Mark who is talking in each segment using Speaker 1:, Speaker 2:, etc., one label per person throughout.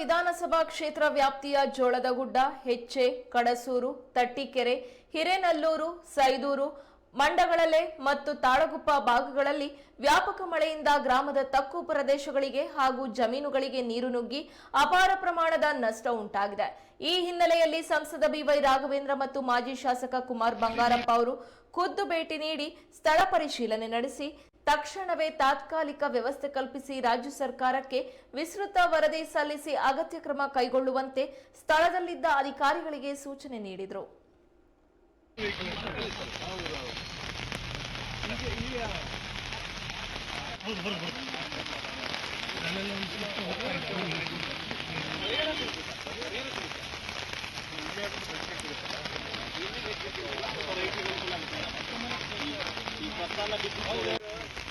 Speaker 1: ವಿಧಾನಸಭಾ ಕ್ಷೇತ್ರ ವ್ಯಾಪ್ತಿಯ ಜೋಳದಗುಡ್ಡ ಹೆಚ್ಚೆ ಕಡಸೂರು, ತಟ್ಟಿಕೆರೆ, ಹಿರೇನಲ್ಲೂರು, ಸೈದೂರು, ಮಂಡಗಳಲೆ ಮತ್ತು ತಾಳಗುಪ್ಪ ಭಾಗಗಳಲ್ಲಿ ವ್ಯಾಪಕ ಮಳೆಯಿಂದ ಗ್ರಾಮದ ತಕ್ಕು ಪ್ರದೇಶಗಳಿಗೆ ಹಾಗೂ ಜಮೀನುಗಳಿಗೆ ನೀರು ನುಗ್ಗಿ ಅಪಾರ ಪ್ರಮಾಣದ ನಷ್ಟ ಉಂಟಾಗಿದೆ. ಈ ಹಿನ್ನೆಲೆಯಲ್ಲಿ ಸಂಸದ ಬಿವೈ ರಾಘವೇಂದ್ರ ಮತ್ತು ಮಾಜಿ ಶಾಸಕ ಕುಮಾರ್ ಬಂಗಾರಪ್ಪ ಅವರು ಖುದ್ದು ಭೇಟಿ ನೀಡಿ ಸ್ಥಳ ಪರಿಶೀಲನೆ ನಡೆಸಿ ತಕ್ಷಣವೇ ತಾತ್ಕಾಲಿಕ ವ್ಯವಸ್ಥೆ ಕಲ್ಪಿಸಿ ರಾಜ್ಯ ಸರ್ಕಾರಕ್ಕೆ ವಿಸ್ತೃತ ವರದಿ ಸಲ್ಲಿಸಿ ಅಗತ್ಯ ಕ್ರಮ ಕೈಗೊಳ್ಳುವಂತೆ ಸ್ಥಳದಲ್ಲಿದ್ದ ಅಧಿಕಾರಿಗಳಿಗೆ ಸೂಚನೆ ನೀಡಿದರು.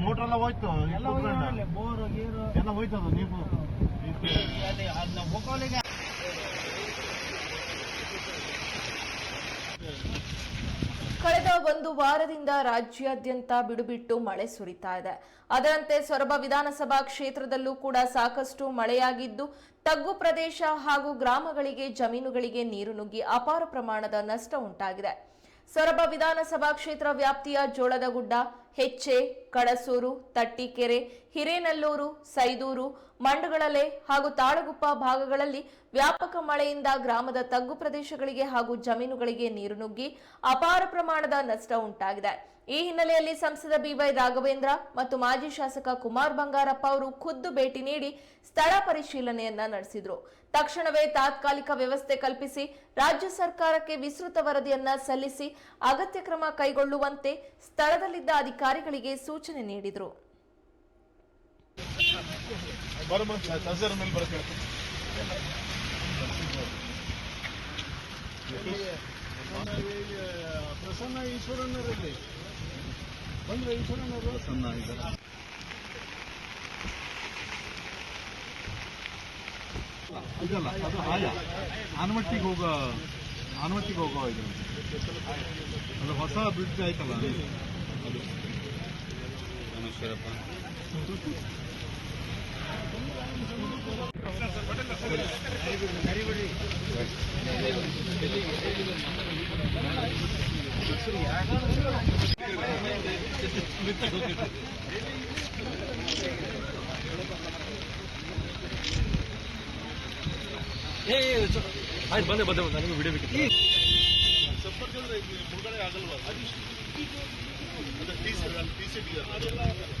Speaker 2: ಮೋಟ್ರ್ ಎಲ್ಲ ಹೋಯ್ತು
Speaker 3: ಎಲ್ಲ ಹೋಗಿದ್ರಲ್ಲಿ ಬೋರು ಗೀರು.
Speaker 2: ಎಲ್ಲ ಹೋಯ್ತದ ನೀವು.
Speaker 1: ಒಂದು ವಾರದಿಂದ ರಾಜ್ಯಾದ್ಯಂತ ಬಿಡುಬಿಟ್ಟು ಮಳೆ ಸುರಿತಾ ಇದೆ. ಅದರಂತೆ ಸೊರಬ ವಿಧಾನಸಭಾ ಕ್ಷೇತ್ರದಲ್ಲೂ ಕೂಡ ಸಾಕಷ್ಟು ಮಳೆಯಾಗಿದ್ದು, ತಗ್ಗು ಪ್ರದೇಶ ಹಾಗೂ ಗ್ರಾಮಗಳಿಗೆ ಜಮೀನುಗಳಿಗೆ ನೀರು ನುಗ್ಗಿ ಅಪಾರ ಪ್ರಮಾಣದ ನಷ್ಟ ಉಂಟಾಗಿದೆ. ಸೊರಬ ವಿಧಾನಸಭಾ ಕ್ಷೇತ್ರ ವ್ಯಾಪ್ತಿಯ ಜೋಳದಗುಡ್ಡ ಹೆಚ್ಚೆ ಕಡಸೂರು, ತಟ್ಟಿಕೆರೆ, ಹಿರೇನಲ್ಲೂರು, ಸೈದೂರು, ಮಂಡಗಳಲೆ ಹಾಗೂ ತಾಳಗುಪ್ಪ ಭಾಗಗಳಲ್ಲಿ ವ್ಯಾಪಕ ಮಳೆಯಿಂದ ಗ್ರಾಮದ ತಗ್ಗು ಪ್ರದೇಶಗಳಿಗೆ ಹಾಗೂ ಜಮೀನುಗಳಿಗೆ ನೀರು ನುಗ್ಗಿ ಅಪಾರ ಪ್ರಮಾಣದ ನಷ್ಟ ಉಂಟಾಗಿದೆ. ಈ ಹಿನ್ನೆಲೆಯಲ್ಲಿ ಸಂಸದ ಬಿವೈ ರಾಘವೇಂದ್ರ ಮತ್ತು ಮಾಜಿ ಶಾಸಕ ಕುಮಾರ್ ಬಂಗಾರಪ್ಪ ಅವರು ಖುದ್ದು ಭೇಟಿ ನೀಡಿ ಸ್ಥಳ ಪರಿಶೀಲನೆಯನ್ನ ನಡೆಸಿದ್ರು. ತಕ್ಷಣವೇ ತಾತ್ಕಾಲಿಕ ವ್ಯವಸ್ಥೆ ಕಲ್ಪಿಸಿ ರಾಜ್ಯ ಸರ್ಕಾರಕ್ಕೆ ವಿಸ್ತೃತ ವರದಿಯನ್ನ ಸಲ್ಲಿಸಿ ಅಗತ್ಯ ಕ್ರಮ ಕೈಗೊಳ್ಳುವಂತೆ ಸ್ಥಳದಲ್ಲಿದ್ದ ಅಧಿಕಾರಿಗಳಿಗೆ ಸೂಚನೆ ನೀಡಿದರು.
Speaker 3: ಪ್ರಸನ್ನ ಬಂದ್ರೆ
Speaker 2: ಸಣ್ಣ ಇದಲ್ಲ. ಅದು ಆನಮಟ್ಟಿಗೆ ಹೋಗೋ ಆನಮಟ್ಟಿಗೆ ಹೋಗೋ ಇದು. ಅದು ಹೊಸ ಬ್ರಿಡ್ಜ್ ಆಯ್ತಲ್ಲ ಅದು.
Speaker 4: ಆಯ್ತು ಬಂದೆ ಬಂದೆ ಬಂದೆ. ನನಗೆ ವಿಡಿಯೋ ಬೇಕಿತ್ತು.
Speaker 2: ಸಂಪರ್ಕ ಮುಳುಗಡೆ ಆಗಲ್ವಾ? ಅದು తీసుకెళ్ళి తీసుకెళ్ళి